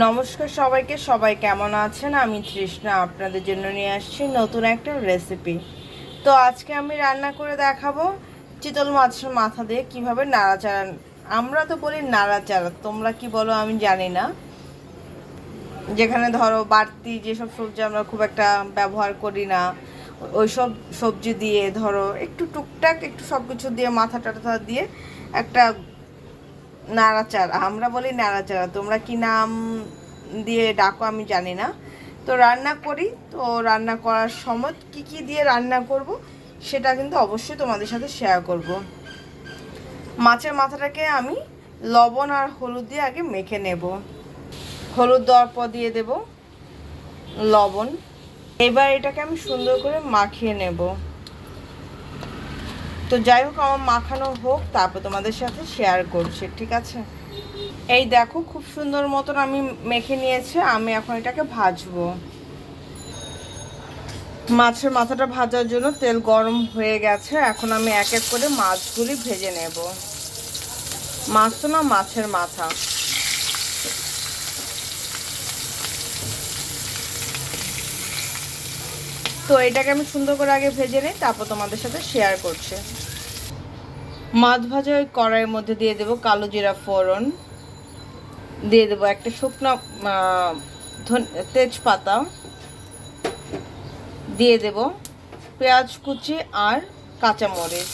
নমস্কার সবাইকে, সবাই কেমন আছেন? আমি তৃষ্ণা আপনাদের জন্য নিয়ে আসছি নতুন একটা রেসিপি তো আজকে আমি রান্না করে দেখাবো চিতল মাছের মাথা দিয়ে কীভাবে নাড়াচাড়া আমরা তো বলি নাড়াচাড়া, তোমরা কি বলো আমি জানি না। যেখানে ধরো বাড়তি যেসব সবজি আমরা খুব একটা ব্যবহার করি না ওই সব সবজি দিয়ে ধরো একটু টুকটাক একটু সব কিছু দিয়ে, মাথা টাথা দিয়ে একটা নাড়াচাড়া, আমরা বলি নাড়াচাড়া। তোমরা কি নাম দিয়ে ডাকো আমি জানি না। তো রান্না করি, তো রান্না করার সময় কি কি দিয়ে রান্না করব সেটা কিন্তু অবশ্যই তোমাদের সাথে শেয়ার করব। মাছের মাথাটাকে আমি লবণ আর হলুদ দিয়ে আগে মেখে নেব। হলুদ দেওয়ার পর দিয়ে দেব লবণ। এবার এটাকে আমি সুন্দর করে মাখিয়ে নেব। তো যাই হোক, আমার মাখানো হোক, তারপর তোমাদের সাথে শেয়ার করছি, ঠিক আছে? এই দেখো, খুব সুন্দর মতন আমি মেখে নিয়েছি, আমি এখন এটাকে ভাজবো। মাছের মাথাটা ভাজার জন্য তেল গরম হয়ে গেছে, এখন আমি এক এক করে মাছগুলি ভেজে নেব। মাছ তো না, মাছের মাথা। তো এটাকে আমি সুন্দর করে আগে ভেজে নিই, তারপর তোমাদের সাথে শেয়ার করছি। মাছ ভাজা ওই কড়াইয়ের মধ্যে দিয়ে দেবো কালো জিরা ফোড়ন। দিয়ে দেবো একটা শুকনো তেজপাতা। দিয়ে দেব পেঁয়াজ কুচি আর কাঁচামরিচ।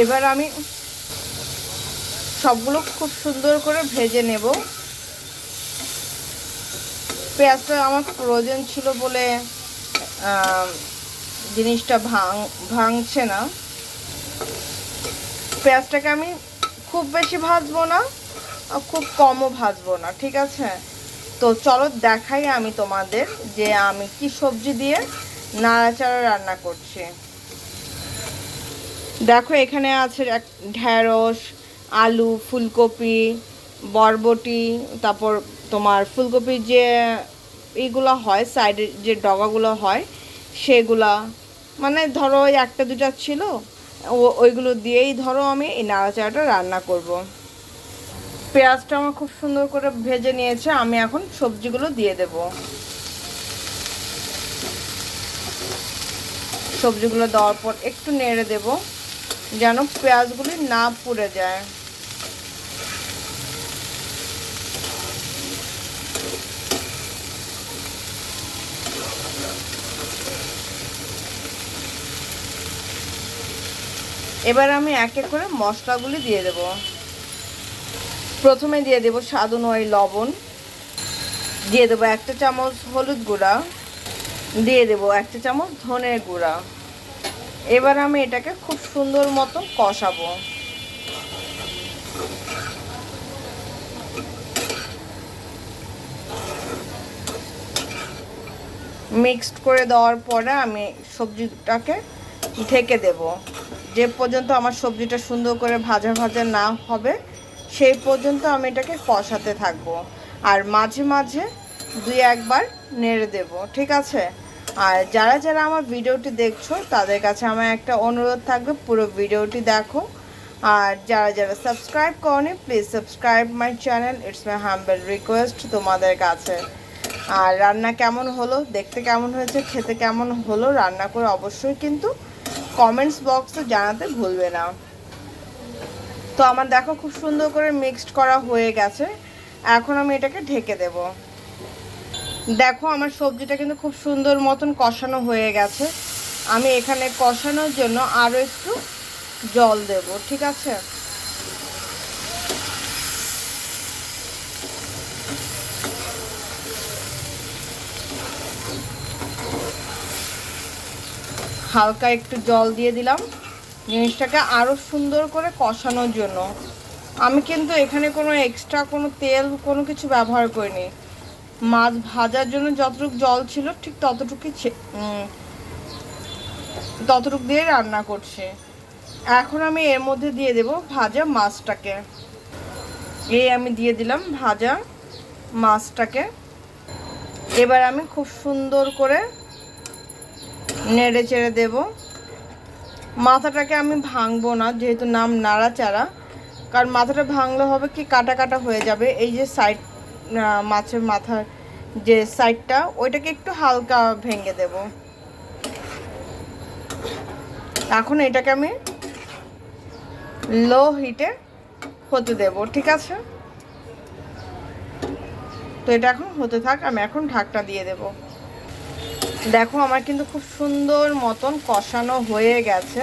এবার আমি সবগুলো খুব সুন্দর করে ভেজে নেব। পেঁয়াজটা আমার প্রয়োজন ছিল বলে জিনিসটা ভাঙ, ভাঙছে না। পেঁয়াজটাকে আমি খুব বেশি ভাজবো না খুব কমও ভাজবো না, ঠিক আছে? তো চলো দেখাই আমি তোমাদের যে আমি কি সবজি দিয়ে নাড়াচাড়া রান্না করছি। দেখো এখানে আছে এক ঢ্যাঁড়স, আলু, ফুলকপি, বরবটি, তারপর তোমার ফুলকপির যে এইগুলো হয় সাইডে যে ডগাগুলো হয়, সেগুলা মানে ধরো ওই একটা দুটা ছিল ওইগুলো দিয়েই ধরো আমি এই নাড়াচাড়াটা রান্না করব। পেঁয়াজটা আমার খুব সুন্দর করে ভেজে নিয়েছে, আমি এখন সবজিগুলো দিয়ে দেব সবজিগুলো দেওয়ার পর একটু নেড়ে দেব, যেন পেঁয়াজগুলি না পুড়ে যায় এবার আমি এক এক করে মশলাগুলি দিয়ে দেব। প্রথমে দিয়ে দেব স্বাদ অনুযায়ী লবণ। দিয়ে দেবো একটা চামচ হলুদ গুঁড়া। দিয়ে দেব একটা চামচ ধনের গুঁড়া। এবার আমি এটাকে খুব সুন্দর মতো কষাবো। মিক্সড করে দেওয়ার পরে আমি সবজিটাকে ঢেকে দেব। যে পর্যন্ত আমার সবজিটা সুন্দর করে ভাজা ভাজা না হবে, সেই পর্যন্ত আমি এটাকে কষাতে থাকব। আর মাঝে মাঝে দুই একবার নেড়ে দেব, ঠিক আছে? আর যারা যারা আমার ভিডিওটি দেখছ, তাদের কাছে আমার একটা অনুরোধ থাকবে, পুরো ভিডিওটি দেখো। আর যারা যারা সাবস্ক্রাইব করনি please subscribe my channel it's my humble request তোমাদের কাছে। আর রান্না কেমন হলো, দেখতে কেমন হয়েছে, খেতে কেমন হলো, রান্না করে অবশ্যই কিন্তু কমেন্টস বক্সে জানাতে ভুলবে না। তো আমার দেখো খুব সুন্দর করে মিক্সড করা হয়ে গেছে। এখন আমি এটাকে ঢেকে দেব। দেখো আমার সবজিটা কিন্তু খুব সুন্দর মতন কষানো হয়ে গেছে। আমি এখানে কষানোর জন্য আরও একটু জল দেব, ঠিক আছে? হালকা একটু জল দিয়ে দিলাম। জিনিসটাকে আরও সুন্দর করে কষানোর জন্য। আমি কিন্তু এখানে কোনো এক্সট্রা কোনো তেল, কোনো কিছু ব্যবহার করিনি। মাছ ভাজার জন্য যতটুকু জল ছিল ঠিক ততটুকুই ততটুক দিয়ে রান্না করছি। এখন আমি এর মধ্যে দিয়ে দেব ভাজা মাছটাকে। এই আমি দিয়ে দিলাম ভাজা মাছটাকে। এবার আমি খুব সুন্দর করে নেড়ে চেড়ে দেব। মাথাটাকে আমি ভাঙবো না, যেহেতু নাম নাড়াচাড়া। কারণ মাথাটা ভাঙলে হবে কি, কাটা কাটা হয়ে যাবে। এই যে সাইড মাছের মাথার যে সাইডটা ওইটাকে একটু হালকা ভেঙে দেব। এখন এটাকে আমি লো হিটে হতে দেব, ঠিক আছে? তো এটা এখন হতে থাক, আমি এখন ঢাকটা দিয়ে দেব। দেখো, আমার কিন্তু খুব সুন্দর মতন কষানো হয়ে গেছে।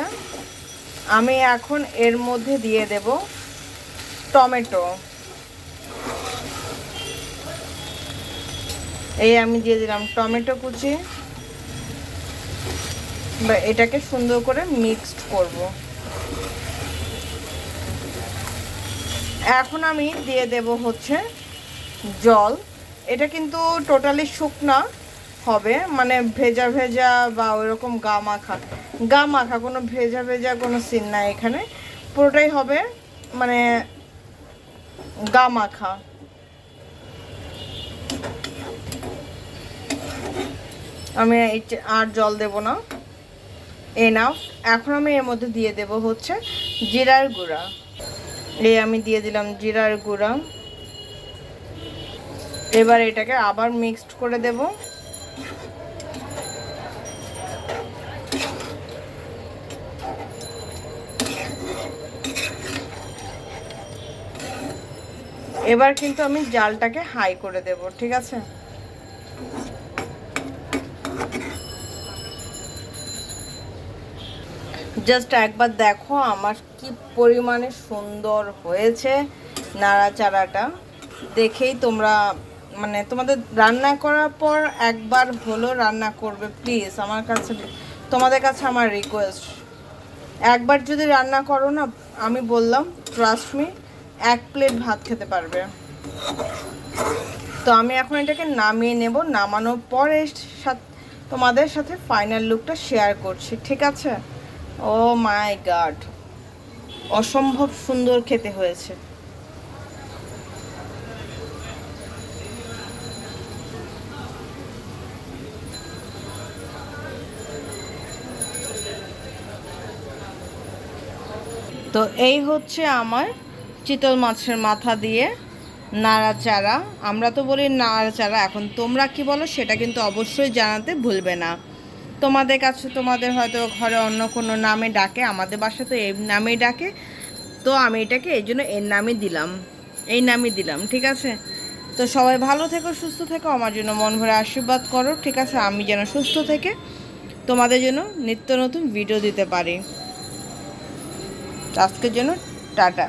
আমি এখন এর মধ্যে দিয়ে দেব টমেটো। এই আমি দিয়ে দিলাম টমেটো কুচি। বা এটাকে সুন্দর করে মিক্সড করব। এখন আমি দিয়ে দেব হচ্ছে জল। এটা কিন্তু টোটালি শুকনা। হবে মানে ভেজা ভেজা বা ওইরকম গা মাখা। গা মাখা, কোনো ভেজা ভেজা কোনো সিন নাই এখানে। পুরোটাই হবে মানে গা মাখা। আমি আর জল দেব না। এনাফ এখন আমি এর মধ্যে দিয়ে দেব হচ্ছে জিরার গুঁড়া। এই আমি দিয়ে দিলাম জিরার গুঁড়া। এবার এটাকে আবার মিক্সড করে দেব। এবার কিন্তু আমি জালটাকে হাই করে দেব, ঠিক আছে? জাস্ট একবার দেখো আমার কি পরিমাণে সুন্দর হয়েছে নাড়াচাড়াটা। দেখেই তোমরা মানে তোমাদের রান্না করার পর একবার হলো রান্না করবে প্লিজ আমার কাছে তোমাদের কাছে আমার রিকোয়েস্ট একবার যদি রান্না করো না, আমি বললাম ট্রাস্ট মি এক প্লেট ভাত খেতে পারবে। তো আমি এখন এটাকে নামিয়ে নেব, নামানোর পরে তোমাদের সাথে ফাইনাল লুকটা শেয়ার করছি, ঠিক আছে? ও মাই গাড অসম্ভব সুন্দর খেতে হয়েছে। তো এই হচ্ছে আমার চিতল মাছের মাথা দিয়ে নাড়াচাড়া। আমরা তো বলি নাড়াচাড়া, এখন তোমরা কি বলো সেটা কিন্তু অবশ্যই জানাতে ভুলবে না। তোমাদের কাছে, তোমাদের হয়তো ঘরে অন্য কোনো নামে ডাকে, আমাদের বাসা তো এই নামেই ডাকে। তো আমি এটাকে এই জন্য এর নামই দিলাম, এই নামই দিলাম, ঠিক আছে? তো সবাই ভালো থেকো, সুস্থ থেকো, আমার জন্য মন ভরে আশীর্বাদ করো, ঠিক আছে? আমি যেন সুস্থ থেকে তোমাদের জন্য নিত্য নতুন ভিডিও দিতে পারি। আজকের জন্য টাটা।